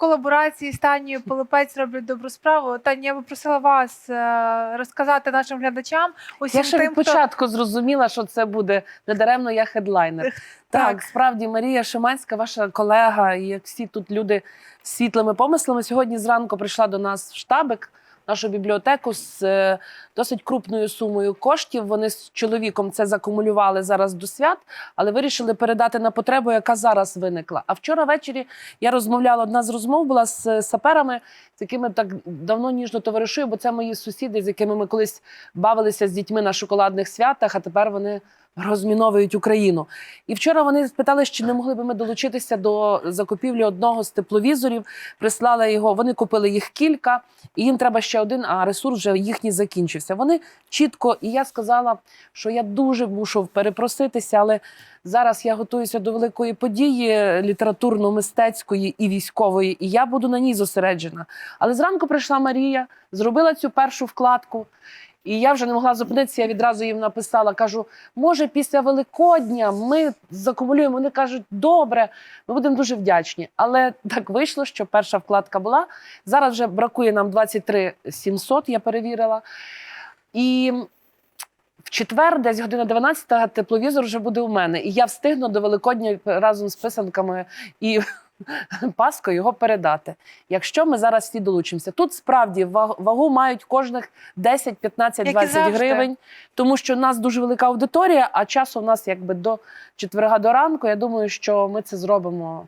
колаборації з Танією Полипець роблять добру справу. Таня, я би просила вас е, розказати нашим глядачам усім Я ще тим, від початку зрозуміла, що це буде недаремно я хедлайнер. Так. Так, справді Марія Шиманська, ваша колега, і як всі тут люди з світлими помислами, сьогодні зранку прийшла до нас в штабик, нашу бібліотеку з е, досить крупною сумою коштів. Вони з чоловіком це закумулювали зараз до свят, але вирішили передати на потребу, яка зараз виникла. А вчора ввечері я розмовляла. Одна з розмов була з е, саперами, з якими так давно ніжно товаришую, бо це мої сусіди, з якими ми колись бавилися з дітьми на шоколадних святах, а тепер вони розміновують Україну. І вчора вони спитали, чи не могли би ми долучитися до закупівлі одного з тепловізорів. Прислали його. Вони купили їх кілька, і їм треба ще один, а ресурс вже їхній закінчився. Вони чітко, і я сказала, що я дуже мушу перепроситися, але зараз я готуюся до великої події літературно-мистецької і військової, і я буду на ній зосереджена. Але зранку прийшла Марія, зробила цю першу вкладку. І я вже не могла зупинитися. Я відразу їм написала: кажу, може, після Великодня ми закумулюємо. Вони кажуть, добре, ми будемо дуже вдячні. Але так вийшло, що перша вкладка була. Зараз вже бракує нам 23 700, я перевірила. І в четвер, десь година 12, тепловізор вже буде у мене. І я встигну до Великодня разом з писанками і Паскою його передати. Якщо ми зараз всі долучимося. Тут справді вагу мають кожних 10, 15, 20 гривень, тому що в нас дуже велика аудиторія, а часу в нас якби до четверга до ранку. Я думаю, що ми це зробимо